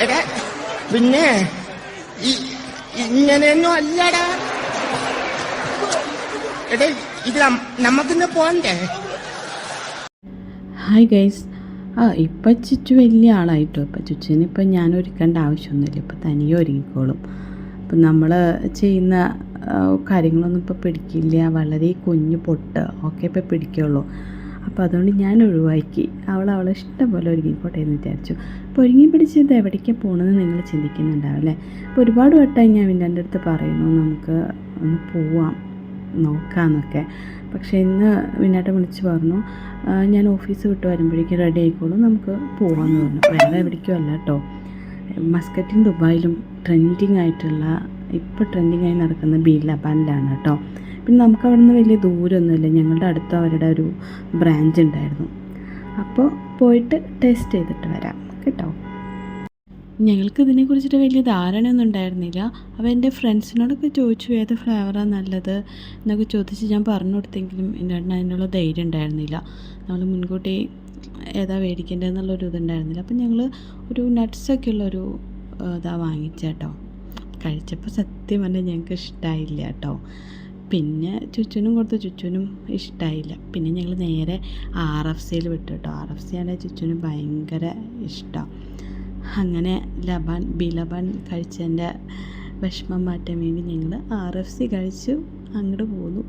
എടാ പിന്നെ ഇങ്ങനെയൊന്നും അല്ലടാ. എടാ ഇത് നമുക്കിന്ന് പോണ്ടേ? ഹായ് ഗൈസ് ആ ഇപ്പം ചുറ്റു വലിയ ആളായിട്ടോ? ഇപ്പം ചുച്ചുവിന് ഇപ്പം ഞാൻ ഒരുക്കേണ്ട ആവശ്യമൊന്നുമില്ല. ഇപ്പം തനിയെ ഒരുങ്ങിക്കോളും. അപ്പം നമ്മൾ ചെയ്യുന്ന കാര്യങ്ങളൊന്നും ഇപ്പോൾ പിടിക്കില്ല. വളരെ കുഞ്ഞു പൊട്ട്. ഒക്കെ ഇപ്പോൾ പിടിക്കുള്ളൂ. അപ്പോൾ അതുകൊണ്ട് ഞാൻ ഒഴിവാക്കി. അവൾ അവളെ ഇഷ്ടം പോലെ ഒരുങ്ങിക്കോട്ടെ എന്ന് വിചാരിച്ചു. അപ്പോൾ ഒരുങ്ങി പിടിച്ചത് എവിടേക്കാണ് പോകണമെന്ന് നിങ്ങൾ ചിന്തിക്കുന്നുണ്ടാവും അല്ലേ? അപ്പോൾ ഒരുപാട് വട്ടമായി ഞാൻ എന്റെ അടുത്ത് പറയുന്നു നമുക്ക് ഒന്ന് പോവാം നോക്കാമെന്നൊക്കെ പക്ഷേ ഇന്ന് വിനാട്ടം വിളിച്ച് പറഞ്ഞു ഞാൻ ഓഫീസ് വിട്ട് വരുമ്പോഴേക്കും റെഡി ആയിക്കോളും നമുക്ക് പോകാമെന്ന് പറഞ്ഞു. വേറെ എവിടേക്കും അല്ല കേട്ടോ മസ്കറ്റും ദുബായിലും ട്രെൻഡിങ് ആയിട്ടുള്ള ഇപ്പോൾ ട്രെൻഡിങ് ആയി നടക്കുന്ന ബി ലബാനിലാണ് കേട്ടോ പിന്നെ നമുക്ക് അവിടെ നിന്ന് വലിയ ദൂരമൊന്നുമില്ല ഞങ്ങളുടെ അടുത്ത് അവരുടെ ഒരു ബ്രാഞ്ച് ഉണ്ടായിരുന്നു. അപ്പോൾ പോയിട്ട് ടേസ്റ്റ് ചെയ്തിട്ട് വരാം. കേട്ടോ? ഞങ്ങൾക്ക് ഇതിനെക്കുറിച്ചിട്ട് വലിയ ധാരണയൊന്നും ഉണ്ടായിരുന്നില്ല. അപ്പോൾ എന്റെ ഫ്രണ്ട്സിനോടൊക്കെ ചോദിച്ചു ഏത് ഫ്ലേവറാണ് നല്ലത് എന്നൊക്കെ ചോദിച്ച് ഞാൻ പറഞ്ഞു കൊടുത്തെങ്കിലും എന്റെ അതിനുള്ള ധൈര്യം ഉണ്ടായിരുന്നില്ല. നമ്മൾ മുൻകൂട്ടി ഏതാ മേടിക്കേണ്ടതെന്നുള്ളൊരു ഇതുണ്ടായിരുന്നില്ല. അപ്പം ഞങ്ങൾ ഒരു നട്ട്സൊക്കെ ഉള്ളൊരു ഇതാ വാങ്ങിച്ചേട്ടോ. കഴിച്ചപ്പോൾ സത്യം പറഞ്ഞാൽ ഞങ്ങൾക്ക് ഇഷ്ടമായില്ല കേട്ടോ. പിന്നെ ചുച്ചുനും കൊടുത്തു ചുച്ചുനും ഇഷ്ടമായില്ല പിന്നെ ഞങ്ങൾ നേരെ ആർ എഫ് സിയിൽ വിട്ടു കേട്ടോ. ആർ എഫ് സി ആണ് ചുച്ചനും ഭയങ്കര ഇഷ്ടം. അങ്ങനെ ലബൻ ബി ലബാൻ കഴിച്ചതിന്റെ വിഷമം മാറ്റാൻ വേണ്ടി ഞങ്ങൾ ആർ എഫ് സി കഴിച്ചു അങ്ങോട്ട് പോന്നു.